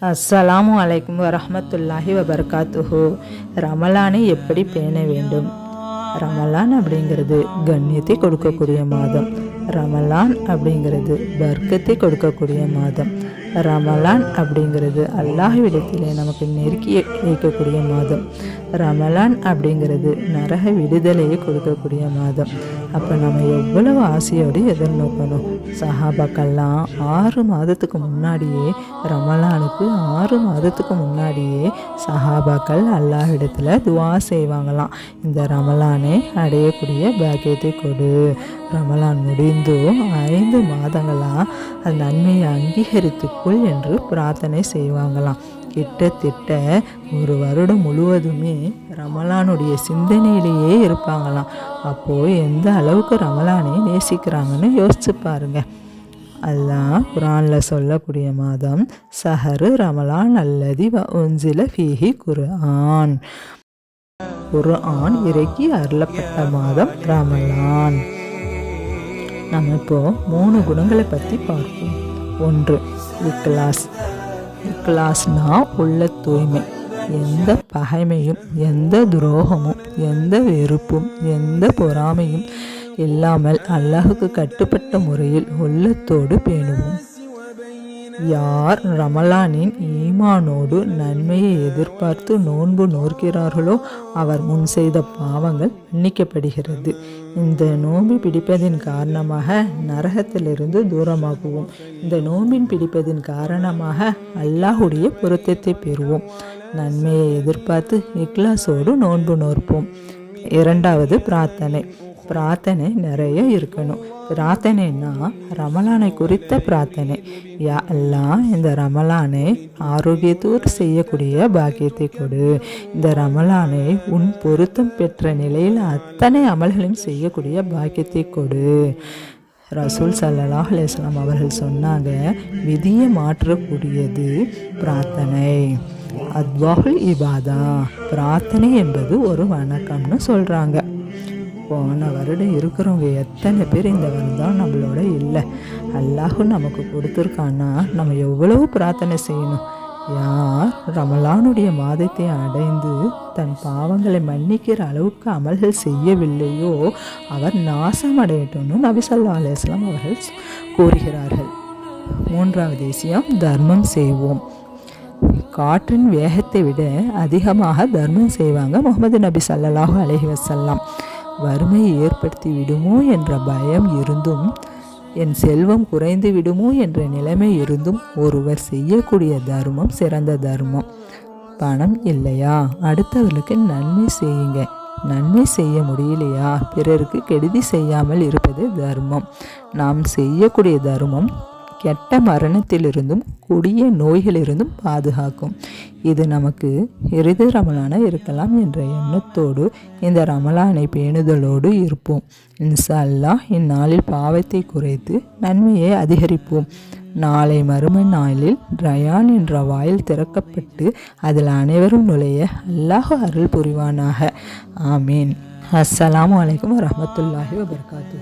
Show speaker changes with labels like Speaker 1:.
Speaker 1: அஸ்ஸலாமு அலைக்கும் வரமத்துல்லாஹி வபர்காத்துஹு. ரமலானை எப்படி பேண வேண்டும்? ரமலான் அப்படிங்கிறது கண்ணியத்தை கொடுக்கக்கூடிய மாதம். ரமலான் அப்படிங்கிறது வர்க்கத்தை கொடுக்கக்கூடிய மாதம். ரமலான் அப்படிங்கிறது அல்லாஹ்விடத்திலே நமக்கு நெருக்கி வைக்கக்கூடிய மாதம். ரமலான் அப்படிங்கிறது நரக விடுதலையை கொடுக்கக்கூடிய மாதம். அப்போ நம்ம எவ்வளவு ஆசையோடு எதிர்நோக்கணும்? சஹாபாக்கெல்லாம் ஆறு மாதத்துக்கு முன்னாடியே ரமலானுக்கு ஆறு மாதத்துக்கு முன்னாடியே சஹாபாக்கள் அல்லாஹ்விடத்தில் துவா செய்வாங்களாம். இந்த ரமலானை அடையக்கூடிய பாக்கியத்தை கொடு. ரமலான் முடிந்தும் ஐந்து மாதங்களாக அந்த நன்மையை அங்கீகரித்துக்குள் என்று பிரார்த்தனை செய்வாங்களாம். கிட்டத்தட்ட ஒரு வருடம் முழுவதுமே ரமலானுடைய சிந்தனையிலேயே இருப்பாங்களாம். அப்போது எந்த அளவுக்கு ரமலானை நேசிக்கிறாங்கன்னு யோசிச்சு பாருங்க. அல்லாஹ் குரானில் சொல்லக்கூடிய மாதம் சஹரு ரமலான் அல்லது வ உன்சில ஃபீஹி குர்ஆன். குர்ஆன் இறக்கி அருளப்பட்ட மாதம் ரமலான். நம்ம இப்போ மூணு குணங்களை பற்றி பார்ப்போம். ஒன்று இக்லாஸ் இக்லாஸ்னா உள்ள தூய்மை. எந்த பகைமையும் எந்த துரோகமும் எந்த வெறுப்பும் எந்த பொறாமையும் இல்லாமல் அல்லாஹுக்கு கட்டுப்பட்ட முறையில் உள்ளத்தோடு பேணுவோம். யார் ரமலானின் ஈமானோடு நன்மையை எதிர்பார்த்து நோன்பு நோக்கிறார்களோ அவர் முன் செய்த பாவங்கள் மன்னிக்கப்படுகிறது. இந்த நோன்பு பிடிப்பதின் காரணமாக நரகத்திலிருந்து தூரமாகுவோம். இந்த நோம்பின் பிடிப்பதின் காரணமாக அல்லாஹுடைய பொருத்தத்தை பெறுவோம். நன்மையை எதிர்பார்த்து இக்லாஸோடு நோன்பு நோற்போம். இரண்டாவது பிரார்த்தனை. பிரார்த்தனை நிறைய இருக்கணும். பிரார்த்தனைன்னா ரமலானை குறித்த பிரார்த்தனை. யா எல்லாம் இந்த ரமலானை ஆரோக்கியத்தோடு செய்யக்கூடிய பாக்கியத்தை கொடு. இந்த ரமலானை உன் பொருத்தம் பெற்ற நிலையில் அத்தனை அமல்களையும் செய்யக்கூடிய பாக்கியத்தை கொடு. ரசூல் சல்லாஹ் அலிஸ்லாம் அவர்கள் சொன்னாங்க விதியை மாற்றக்கூடியது பிரார்த்தனை. அத்வாஹுல் இபாதா பிரார்த்தனை என்பது ஒரு வணக்கம்னு சொல்கிறாங்க போன வருடம் இருக்கிறவங்க எத்தனை பேர் இந்த வருடம் நம்மளோட இல்லை. அல்லாஹும் நமக்கு கொடுத்துருக்கான்னா நம்ம எவ்வளவு பிரார்த்தனை செய்யணும்? யார் ரமலானுடைய மாதத்தை அடைந்து தன் பாவங்களை மன்னிக்கிற அளவுக்கு அமல்கள் செய்யவில்லையோ அவர் நாசம் அடையட்டும்னு நபிசல்லா அலுவலாம் அவர்கள் கூறுகிறார்கள். மூன்றாவது விஷயம் தர்மம் செய்வோம். காற்றின் வேகத்தை விட அதிகமாக தர்மம் செய்வாங்க முகமது நபி சல்லாஹூ அலஹி வசல்லாம் வறுமையை ஏற்படுத்தி விடுமோ என்ற பயம் இருந்தும் என் செல்வம் குறைந்து விடுமோ என்ற நிலைமை இருந்தும் ஒருவர் செய்யக்கூடிய தர்மம் சிறந்த தர்மம். பணம் இல்லையா? அடுத்தவர்களுக்கு நன்மை செய்யுங்க. நன்மை செய்ய முடியலையா? பிறருக்கு கெடுதி செய்யாமல் இருப்பது தர்மம். நாம் செய்யக்கூடிய தர்மம் கெட்ட மரணத்திலிருந்தும் கொடிய நோய்களிலிருந்தும் பாதுகாக்கும். இது நமக்கு இறுதி ரமலான இருக்கலாம் என்ற எண்ணத்தோடு இந்த ரமலானை பேணுதலோடு இருப்போம். இன்சா அல்லாஹ் இந்நாளில் பாவத்தை குறைத்து நன்மையை அதிகரிப்போம். நாளை மறும நாளில் ரயான் என்ற வாயில் திறக்கப்பட்டு அதில் அனைவரும் நுழைய அல்லாஹ் அருள் புரிவானாக. ஆமீன். அஸ்ஸலாமு அலைக்கும் வரமத்துல்லாஹி வபர்காத்து